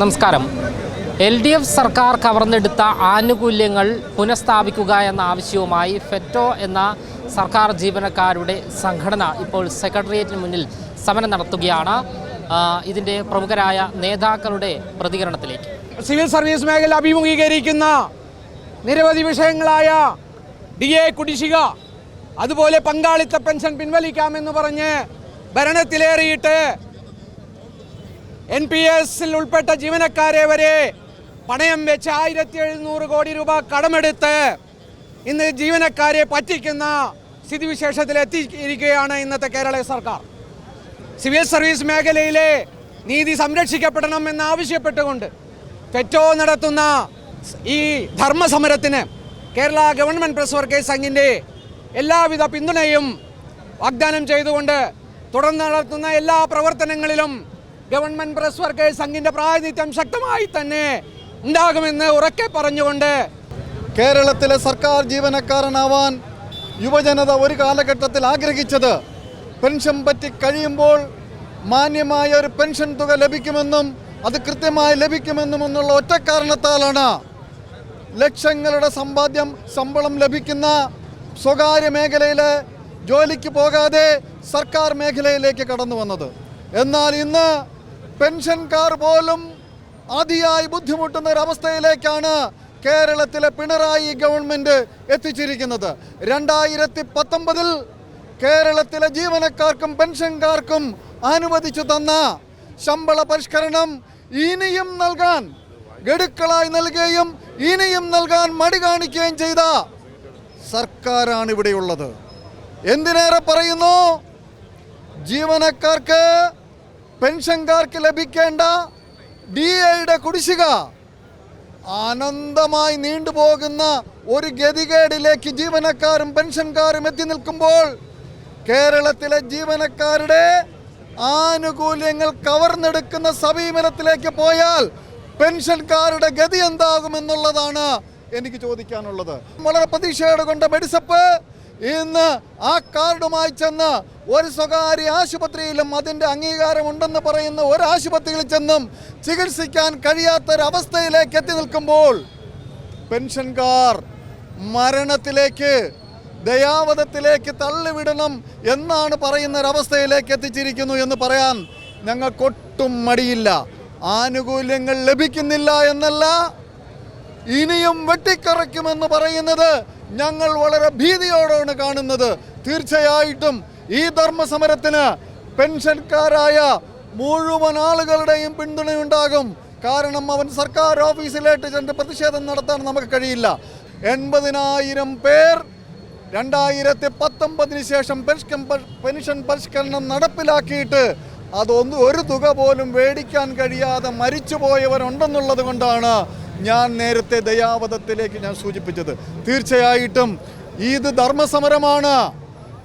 നമസ്കാരം. L D F സർക്കാർ കവർന്നെടുത്ത ആനുകൂല്യങ്ങൾ പുനഃസ്ഥാപിക്കുക എന്ന ആവശ്യവുമായി ഫെറ്റോ എന്ന സർക്കാർ ജീവനക്കാരുടെ സംഘടന ഇപ്പോൾ സെക്രട്ടേറിയറ്റിന് മുന്നിൽ സമരം നടത്തുകയാണ്. ഇതിന്റെ പ്രമുഖരായ നേതാക്കളുടെ പ്രതികരണത്തിലേക്ക്. സിവിൽ സർവീസ് മേഖല അഭിമുഖീകരിക്കുന്ന നിരവധി വിഷയങ്ങളായ ഡി എ കുടിശ്ശിക അതുപോലെ പങ്കാളിത്ത പെൻഷൻ പിൻവലിക്കാമെന്ന് പറഞ്ഞ് ഭരണത്തിലേറിയിട്ട് എൻ പി എസിൽ ഉൾപ്പെട്ട ജീവനക്കാരെ വരെ പണയം വെച്ച് ആയിരത്തി എഴുന്നൂറ് കോടി രൂപ കടമെടുത്ത് ഇന്ന് ജീവനക്കാരെ പറ്റിക്കുന്ന സ്ഥിതിവിശേഷത്തിൽ എത്തിയിരിക്കുകയാണ് ഇന്നത്തെ കേരള സർക്കാർ. സിവിൽ സർവീസ് മേഖലയിലെ നീതി സംരക്ഷിക്കപ്പെടണം എന്നാവശ്യപ്പെട്ടുകൊണ്ട് ഫെറ്റോ നടത്തുന്ന ഈ ധർമ്മസമരത്തിന് കേരള ഗവൺമെന്റ് പ്രസ് വർക്കേഴ്സ് സംഘിന്റെ എല്ലാവിധ പിന്തുണയും വാഗ്ദാനം ചെയ്തുകൊണ്ട് തുടർന്ന് നടത്തുന്ന എല്ലാ പ്രവർത്തനങ്ങളിലും ഗവൺമെന്റ് പ്രസ് വർക്കേഴ്സ് സംഘിന്റെ പ്രാതിനിധ്യം ശക്തമായി തന്നെ ഉണ്ടാകുമെന്ന് ഉറക്കെ പറഞ്ഞുകൊണ്ട് കേരളത്തിലെ സർക്കാർ ജീവനക്കാരനാവാൻ യുവജനത ഒരു കാലഘട്ടത്തിൽ ആഗ്രഹിച്ചത് പെൻഷൻ പറ്റി കഴിയുമ്പോൾ മാന്യമായ ഒരു പെൻഷൻ തുക ലഭിക്കുമെന്നും അത് കൃത്യമായി ലഭിക്കുമെന്നും എന്നുള്ള ഒറ്റ കാരണത്താലാണ് ലക്ഷങ്ങളുടെ സമ്പാദ്യം ശമ്പളം ലഭിക്കുന്ന സ്വകാര്യ മേഖലയിലെ ജോലിക്ക് പോകാതെ സർക്കാർ മേഖലയിലേക്ക് കടന്നു വന്നത്. എന്നാൽ ഇന്ന് പെൻഷൻകാർ പോലും അതിയായി ബുദ്ധിമുട്ടുന്ന ഒരവസ്ഥയിലേക്കാണ് കേരളത്തിലെ പിണറായി ഗവൺമെന്റ് എത്തിച്ചിരിക്കുന്നത്. രണ്ടായിരത്തി പത്തൊമ്പതിൽ കേരളത്തിലെ ജീവനക്കാർക്കും പെൻഷൻകാർക്കും അനുവദിച്ചു തന്ന ശമ്പള പരിഷ്കരണം ഇനിയും നൽകാൻ ഗഡുക്കളായി നൽകുകയും ഇനിയും നൽകാൻ മടി കാണിക്കുകയും ചെയ്ത സർക്കാരാണ് ഇവിടെയുള്ളത്. എന്തിനേറെ പറയുന്നു? ജീവനക്കാർക്ക് പെൻഷൻകാർക്ക് ലഭിക്കേണ്ട ഡി എയുടെ കുടിശ്ശിക അനന്തമായി നീണ്ടുപോകുന്ന ഒരു ഗതികേടിലേക്ക് ജീവനക്കാരും പെൻഷൻകാരും എത്തി നിൽക്കുമ്പോൾ കേരളത്തിലെ ജീവനക്കാരുടെ ആനുകൂല്യങ്ങൾ കവർന്നെടുക്കുന്ന സമീപനത്തിലേക്ക് പോയാൽ പെൻഷൻകാരുടെ ഗതി എന്താകുമെന്നുള്ളതാണ് എനിക്ക് ചോദിക്കാനുള്ളത്. വളരെ പ്രതീക്ഷയോടെ കൊണ്ട് മെഡിസപ്പ് ഇന്ന് ആ കാർഡുമായി ചെന്ന് ഒരു സ്വകാര്യ ആശുപത്രിയിലും അതിന്റെ അംഗീകാരമുണ്ടെന്ന് പറയുന്ന ഒരു ആശുപത്രിയിൽ ചെന്നും ചികിത്സിക്കാൻ കഴിയാത്തൊരവസ്ഥയിലേക്ക് എത്തി നിൽക്കുമ്പോൾ പെൻഷൻകാർ മരണത്തിലേക്ക് ദയാവധത്തിലേക്ക് തള്ളിവിടണം എന്നാണ് പറയുന്ന ഒരവസ്ഥയിലേക്ക് എത്തിച്ചിരിക്കുന്നു എന്ന് പറയാൻ ഞങ്ങൾക്കൊട്ടും മടിയില്ല. ആനുകൂല്യങ്ങൾ ലഭിക്കുന്നില്ല എന്നല്ല ഇനിയും വെട്ടിക്കറയ്ക്കുമെന്ന് പറയുന്നത് ഞങ്ങൾ വളരെ ഭീതിയോടാണ് കാണുന്നത്. തീർച്ചയായിട്ടും ഈ ധർമ്മസമരത്തിന് പെൻഷൻകാരായ മുഴുവൻ ആളുകളുടെയും പിന്തുണയുണ്ടാകും. കാരണം അവൻ സർക്കാർ ഓഫീസിലേക്ക് ചെന്ന് പ്രതിഷേധം നടത്താൻ നമുക്ക് കഴിയില്ല. എൺപതിനായിരം പേർ രണ്ടായിരത്തി പത്തൊമ്പതിന് ശേഷം പെൻഷൻ പെൻഷൻ പരിഷ്കരണം നടപ്പിലാക്കിയിട്ട് അതൊന്നും ഒരു തുക പോലും മേടിക്കാൻ കഴിയാതെ മരിച്ചുപോയവരുണ്ടെന്നുള്ളത് കൊണ്ടാണ് ഞാൻ നേരത്തെ ദയാവധത്തിലേക്ക് ഞാൻ സൂചിപ്പിച്ചത്. തീർച്ചയായിട്ടും ഇത് ധർമ്മസമരമാണ്.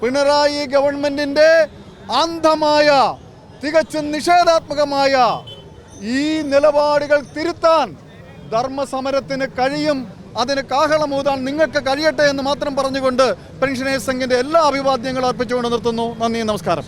പിണറായി ഗവൺമെന്റിന്റെ അന്ധമായ തികച്ചും നിഷേധാത്മകമായ ഈ നിലപാടുകൾ തിരുത്താൻ ധർമ്മസമരത്തിന് കഴിയും. അതിന് കാഹളമൂതാൻ നിങ്ങൾക്ക് കഴിയട്ടെ എന്ന് മാത്രം പറഞ്ഞുകൊണ്ട് പെൻഷനേഴ്സ് സംഘിന്റെ എല്ലാ അഭിവാദ്യങ്ങളും അർപ്പിച്ചുകൊണ്ട് നിർത്തുന്നു. നന്ദി നമസ്കാരം.